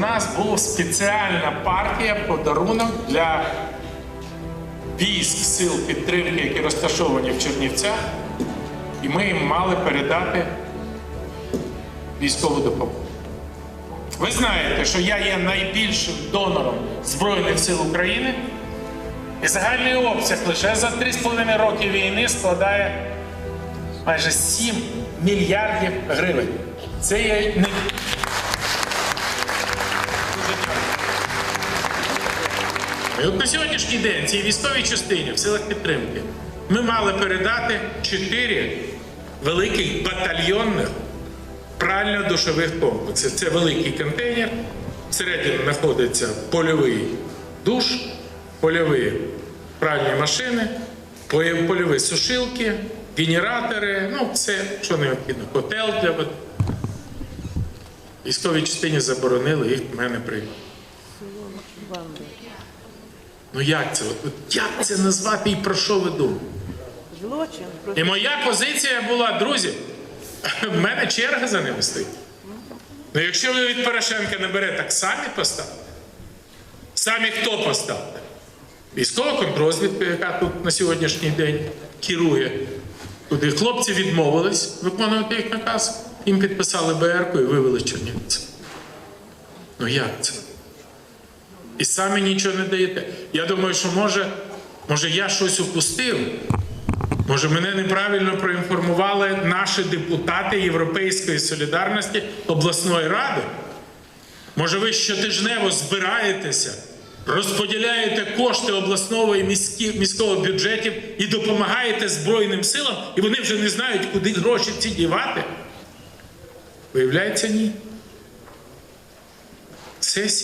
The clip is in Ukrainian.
нас була спеціальна партія подарунок для військ сил підтримки, які розташовані в Чернівцях, і ми їм мали передати військову допомогу. Ви знаєте, що я є найбільшим донором Збройних сил України, і загальний обсяг лише за 3,5 роки війни складає майже 7 мільярдів гривень. Це є не І от на сьогоднішній день цій військовій частині в силах підтримки ми мали передати 4 великих батальйонних прально-душових комплекси. Це великий контейнер, всередині знаходиться польовий душ, польові пральні машини, польові сушилки, генератори, ну все, що необхідно, котел для води. Військовій частині заборонили, їх в мене приймали. Ну як це? От, як це назвати і про що ви думаєте? Злочин. І моя позиція була, друзі, в мене черга за ними стоїть. Ну якщо ви від Порошенка не берете, так самі поставте. Самі хто поставте? Військова контрозвідка, яка тут на сьогоднішній день керує, куди хлопці відмовились виконувати їх наказ, їм підписали БРК і вивели Чернівці. Ну як це? І самі нічого не даєте. Я думаю, що може, може я щось упустив. Може, мене неправильно проінформували наші депутати Європейської солідарності обласної ради? Може, ви щотижнево збираєтеся, розподіляєте кошти обласного і міського бюджетів і допомагаєте Збройним силам, і вони вже не знають, куди гроші ці дівати? Виявляється, ні. Сесія.